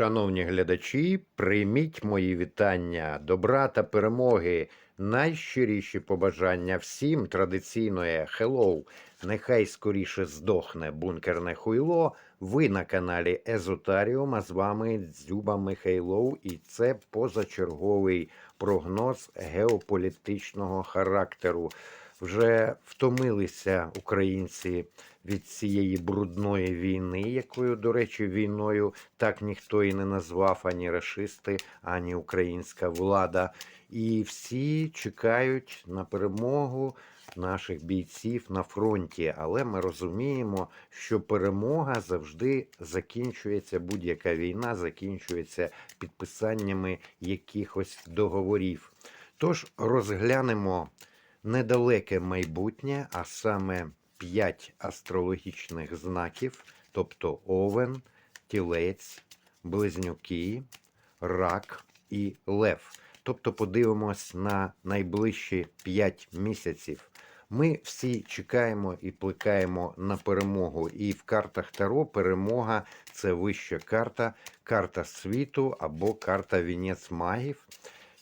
Шановні глядачі, прийміть мої вітання, добра та перемоги, найщиріші побажання всім традиційної Hello. Нехай скоріше здохне бункерне хуйло. Ви на каналі Езотаріум, а з вами Дзюба Михайлов, і це позачерговий прогноз геополітичного характеру. Вже втомилися українці від цієї брудної війни, якою, до речі, війною так ніхто і не назвав ані рашисти, ані українська влада. І всі чекають на перемогу наших бійців на фронті. Але ми розуміємо, що перемога завжди закінчується, будь-яка війна закінчується підписаннями якихось договорів. Тож розглянемо недалеке майбутнє, а саме п'ять астрологічних знаків, тобто Овен, Тілець, Близнюки, Рак і Лев. Тобто подивимось на найближчі 5 місяців. Ми всі чекаємо і плекаємо на перемогу. І в картах Таро перемога це вища карта, карта світу або карта Вінець магів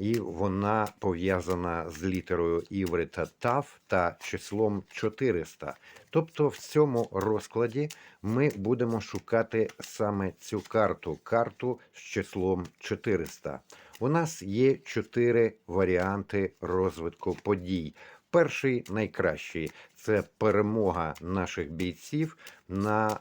і вона пов'язана з літерою іврита ТАВ та числом 400. Тобто в цьому розкладі ми будемо шукати саме цю карту, карту з числом 400. У нас є чотири варіанти розвитку подій. Перший найкращий це перемога наших бійців на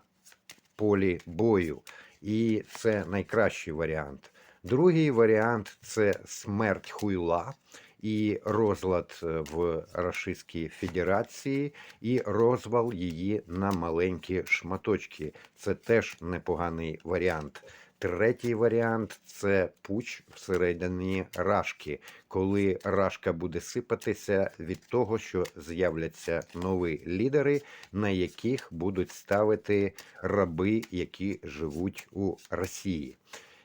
полі бою. І це найкращий варіант. Другий варіант це смерть хуйла і розлад е, в Рашистській Федерації, і розвал її на маленькі шматочки. Це теж непоганий варіант. Третій варіант це пуч всередині рашки, коли рашка буде сипатися від того, що з'являться нові лідери, на яких будуть ставити раби, які живуть у Росії.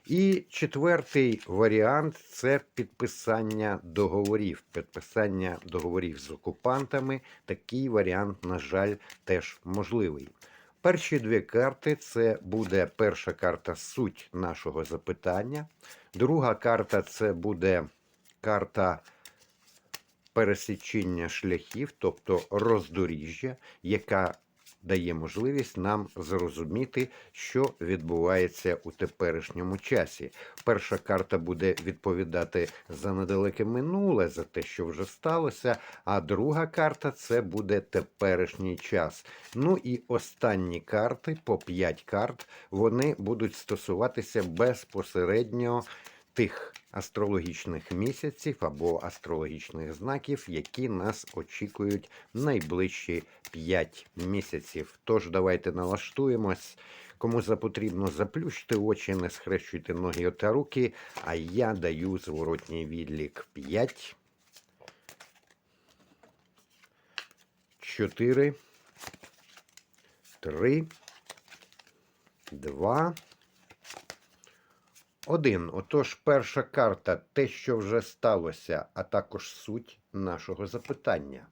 І четвертий варіант це підписання договорів. Підписання договорів з окупантами. Такий варіант, на жаль, теж можливий. Перші дві карти це буде перша карта суть нашого запитання. Друга карта це буде карта пересічення шляхів, тобто роздоріжжя, яка дає можливість нам зрозуміти, що відбувається у теперішньому часі. Перша карта буде відповідати за недалеке минуле, за те, що вже сталося. А друга карта це буде теперішній час. Ну і останні карти по 5 карт, вони будуть стосуватися безпосередньо тих астрологічних місяців або астрологічних знаків, які нас очікують найближчі 5 місяців. Тож давайте налаштуємось. Кому запотрібно, заплющте очі, не схрещуйте ноги та руки, а я даю зворотній відлік 5. 4, 3, 2, один. Отож, перша карта те, що вже сталося, а також суть нашого запитання.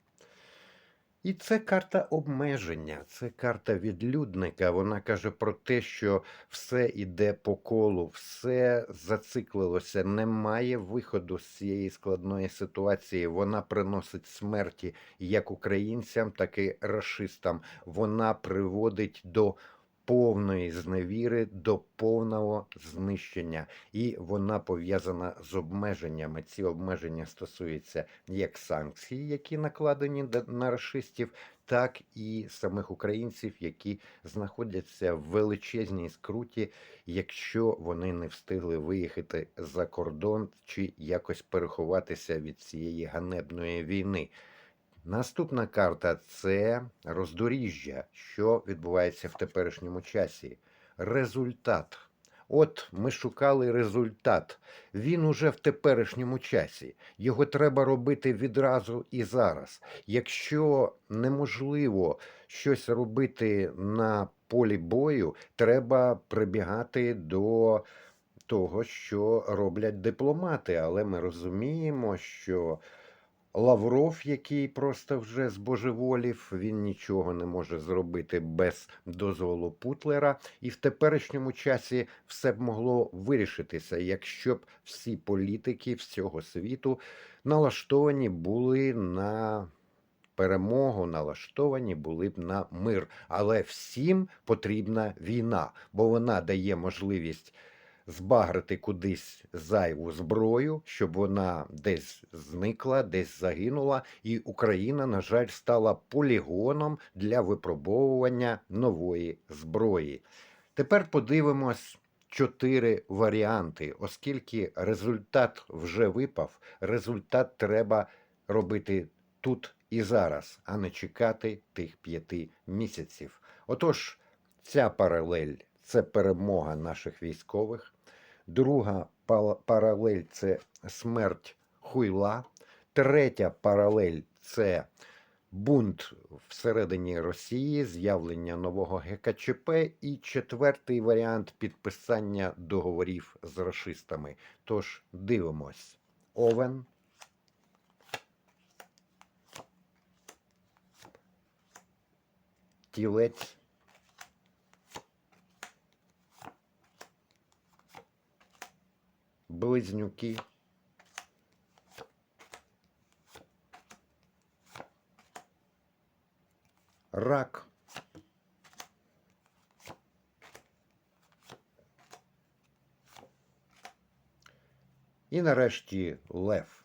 І це карта обмеження, це карта відлюдника. Вона каже про те, що все йде по колу, все зациклилося, немає виходу з цієї складної ситуації. Вона приносить смерті як українцям, так і расистам. Вона приводить до повної зневіри до повного знищення, і вона пов'язана з обмеженнями. Ці обмеження стосуються як санкцій, які накладені на расистів, так і самих українців, які знаходяться в величезній скруті, якщо вони не встигли виїхати за кордон чи якось переховатися від цієї ганебної війни. Наступна карта це роздоріжжя, що відбувається в теперішньому часі. Результат. От ми шукали результат. Він уже в теперішньому часі. Його треба робити відразу і зараз. Якщо неможливо щось робити на полі бою, треба прибігати до того, що роблять дипломати. Але ми розуміємо, що Лавров, який просто вже збожеволів, він нічого не може зробити без дозволу Путлера. І в теперішньому часі все б могло вирішитися, якщо б всі політики всього світу налаштовані були на перемогу, налаштовані були б на мир. Але всім потрібна війна, бо вона дає можливість збагрити кудись зайву зброю, щоб вона десь зникла, десь загинула, і Україна, на жаль, стала полігоном для випробовування нової зброї. Тепер подивимось чотири варіанти, оскільки результат вже випав, результат треба робити тут і зараз, а не чекати тих п'яти місяців. Отож, ця паралель це перемога наших військових. Друга паралель це смерть хуйла. Третя паралель це бунт всередині Росії, з'явлення нового ГКЧП. І четвертий варіант підписання договорів з расистами. Тож дивимось. Овен. Тілець. Близнюки. Рак. І нарешті лев.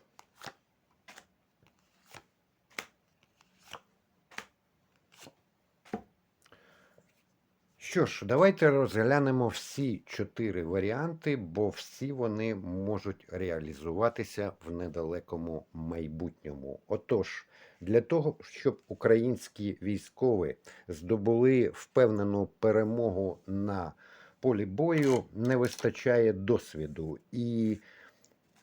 Що ж, давайте розглянемо всі чотири варіанти, бо всі вони можуть реалізуватися в недалекому майбутньому. Отож, для того, щоб українські військові здобули впевнену перемогу на полі бою, не вистачає досвіду. І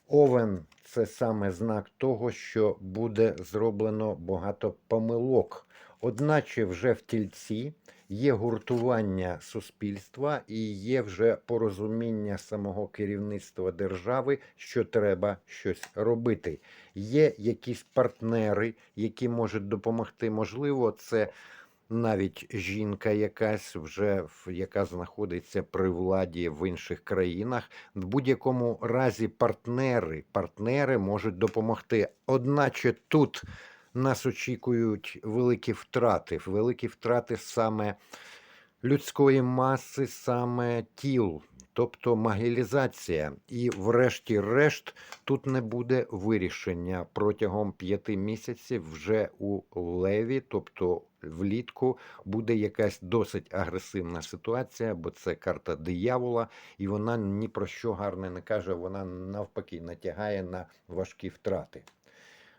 Овен це саме знак того, що буде зроблено багато помилок. Одначе вже в тільці є гуртування суспільства і є вже порозуміння самого керівництва держави, що треба щось робити. Є якісь партнери, які можуть допомогти. Можливо, це навіть жінка якась вже яка знаходиться при владі в інших країнах. В будь-якому разі партнери, партнери можуть допомогти. Одначе тут нас очікують великі втрати, великі втрати саме людської маси, саме тіл, тобто могилізація. І, врешті-решт, тут не буде вирішення протягом п'яти місяців вже у леві, тобто влітку, буде якась досить агресивна ситуація, бо це карта диявола, і вона ні про що гарне не каже, вона навпаки натягає на важкі втрати.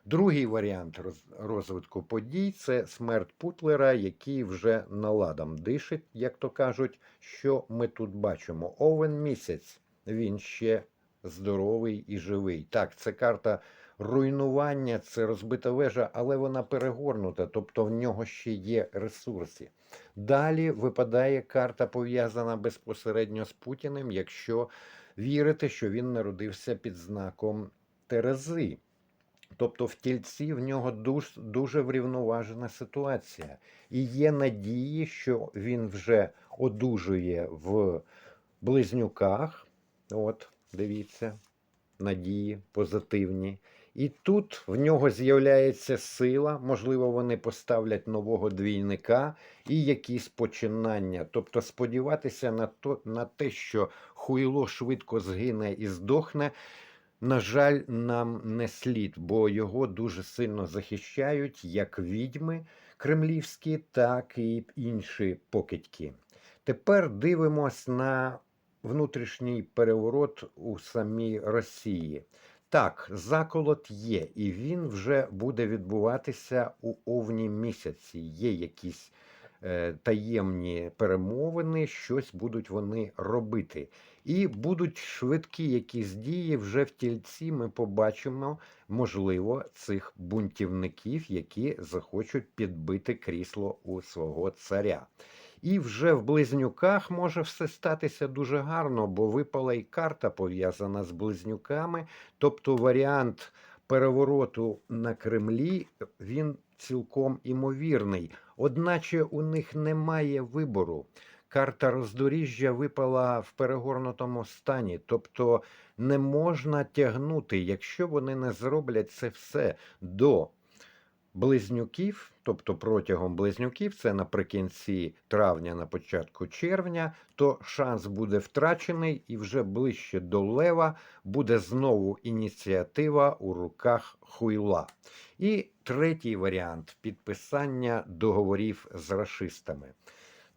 Другий варіант розвитку подій це смерть Путлера, який вже наладом дишить, як то кажуть. Що ми тут бачимо? Овен місяць. Він ще здоровий і живий. Так, це карта руйнування, це розбита вежа, але вона перегорнута, тобто в нього ще є ресурси. Далі випадає карта, пов'язана безпосередньо з Путіним, якщо вірити, що він народився під знаком Терези. Тобто в тільці в нього дуже, врівноважена ситуація. І є надії, що він вже одужує в близнюках. От, дивіться, надії позитивні. І тут в нього з'являється сила, можливо, вони поставлять нового двійника і якісь починання. Тобто сподіватися на, то, на те, що хуйло швидко згине і здохне, на жаль, нам не слід, бо його дуже сильно захищають як відьми кремлівські, так і інші покидьки. Тепер дивимось на внутрішній переворот у самій Росії. Так, заколот є, і він вже буде відбуватися у овні місяці. Є якісь е, таємні перемовини, щось будуть вони робити. І будуть швидкі якісь дії вже в тільці. Ми побачимо, можливо, цих бунтівників, які захочуть підбити крісло у свого царя. І вже в близнюках може все статися дуже гарно, бо випала і карта пов'язана з близнюками, тобто варіант перевороту на Кремлі він цілком імовірний. Одначе у них немає вибору. Карта роздоріжжя випала в перегорнутому стані, тобто не можна тягнути, якщо вони не зроблять це все до близнюків, тобто протягом близнюків, це наприкінці травня, на початку червня, то шанс буде втрачений, і вже ближче до лева буде знову ініціатива у руках хуйла. І третій варіант підписання договорів з рашистами.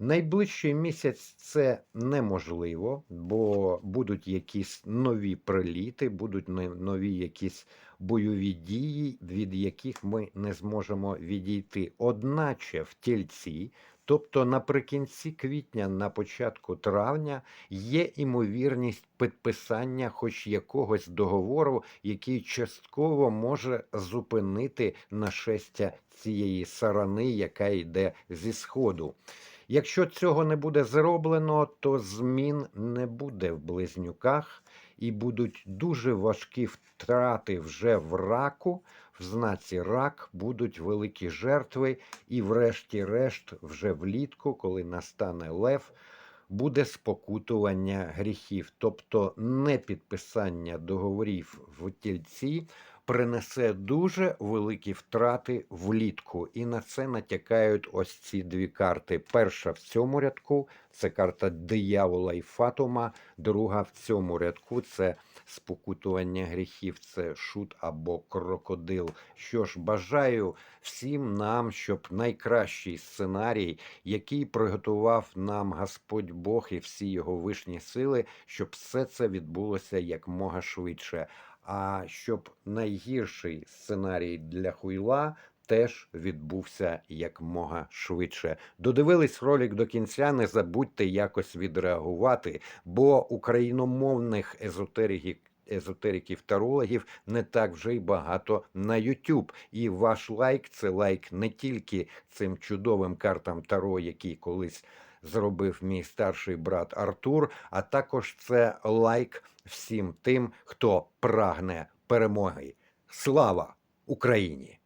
Найближчий місяць це неможливо, бо будуть якісь нові приліти, будуть нові якісь бойові дії, від яких ми не зможемо відійти. Одначе в тільці, тобто наприкінці квітня, на початку травня, є імовірність підписання хоч якогось договору, який частково може зупинити нашестя цієї сарани, яка йде зі сходу. Якщо цього не буде зроблено, то змін не буде в близнюках і будуть дуже важкі втрати вже в раку. В знаці рак будуть великі жертви, і, врешті-решт, вже влітку, коли настане лев, буде спокутування гріхів, тобто не підписання договорів в тільці принесе дуже великі втрати влітку. І на це натякають ось ці дві карти. Перша в цьому рядку це карта диявола і фатума. Друга в цьому рядку це спокутування гріхів, це шут або крокодил. Що ж, бажаю всім нам, щоб найкращий сценарій, який приготував нам Господь Бог і всі його вишні сили, щоб все це відбулося якмога швидше. А щоб найгірший сценарій для хуйла теж відбувся якмога швидше. Додивились ролик до кінця. Не забудьте якось відреагувати, бо україномовних езотериків. Езотериків тарологів не так вже й багато на YouTube. І ваш лайк це лайк не тільки цим чудовим картам Таро, які колись зробив мій старший брат Артур, а також це лайк всім тим, хто прагне перемоги. Слава Україні!